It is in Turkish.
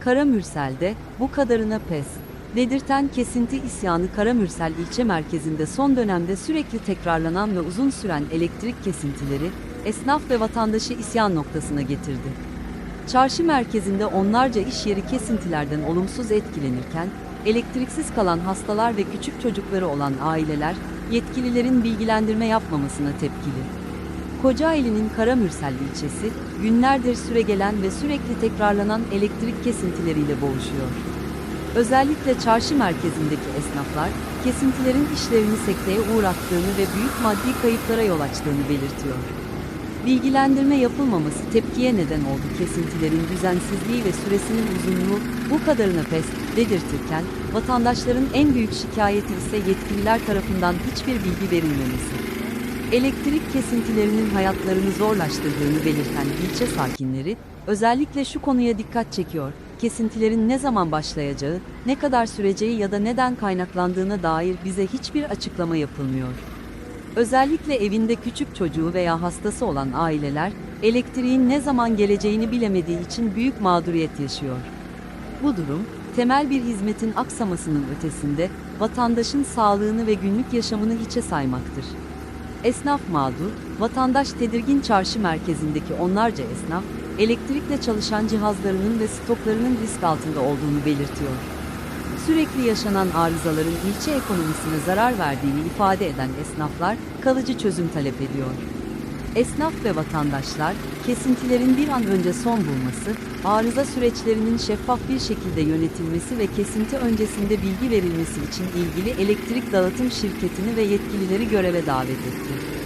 Karamürsel'de bu kadarına pes. Dedirten kesinti isyanı Karamürsel ilçe merkezinde son dönemde sürekli tekrarlanan ve uzun süren elektrik kesintileri, esnaf ve vatandaşı isyan noktasına getirdi. Çarşı merkezinde onlarca iş yeri kesintilerden olumsuz etkilenirken, elektriksiz kalan hastalar ve küçük çocukları olan aileler, yetkililerin bilgilendirme yapmamasına tepkili. Kocaeli'nin Karamürsel ilçesi, günlerdir süregelen ve sürekli tekrarlanan elektrik kesintileriyle boğuşuyor. Özellikle çarşı merkezindeki esnaflar, kesintilerin işlerini sekteye uğrattığını ve büyük maddi kayıplara yol açtığını belirtiyor. Bilgilendirme yapılmaması tepkiye neden oldu. Kesintilerin düzensizliği ve süresinin uzunluğu bu kadarına pes dedirtirken, vatandaşların en büyük şikayeti ise yetkililer tarafından hiçbir bilgi verilmemesi. Elektrik kesintilerinin hayatlarını zorlaştırdığını belirten ilçe sakinleri, özellikle şu konuya dikkat çekiyor. Kesintilerin ne zaman başlayacağı, ne kadar süreceği ya da neden kaynaklandığına dair bize hiçbir açıklama yapılmıyor. Özellikle evinde küçük çocuğu veya hastası olan aileler, elektriğin ne zaman geleceğini bilemediği için büyük mağduriyet yaşıyor. Bu durum, temel bir hizmetin aksamasının ötesinde, vatandaşın sağlığını ve günlük yaşamını hiçe saymaktır. Esnaf mağdur, vatandaş tedirgin çarşı merkezindeki onlarca esnaf, elektrikle çalışan cihazlarının ve stoklarının risk altında olduğunu belirtiyor. Sürekli yaşanan arızaların ilçe ekonomisine zarar verdiğini ifade eden esnaflar kalıcı çözüm talep ediyor. Esnaf ve vatandaşlar, kesintilerin bir an önce son bulması, arıza süreçlerinin şeffaf bir şekilde yönetilmesi ve kesinti öncesinde bilgi verilmesi için ilgili elektrik dağıtım şirketini ve yetkilileri göreve davet etti.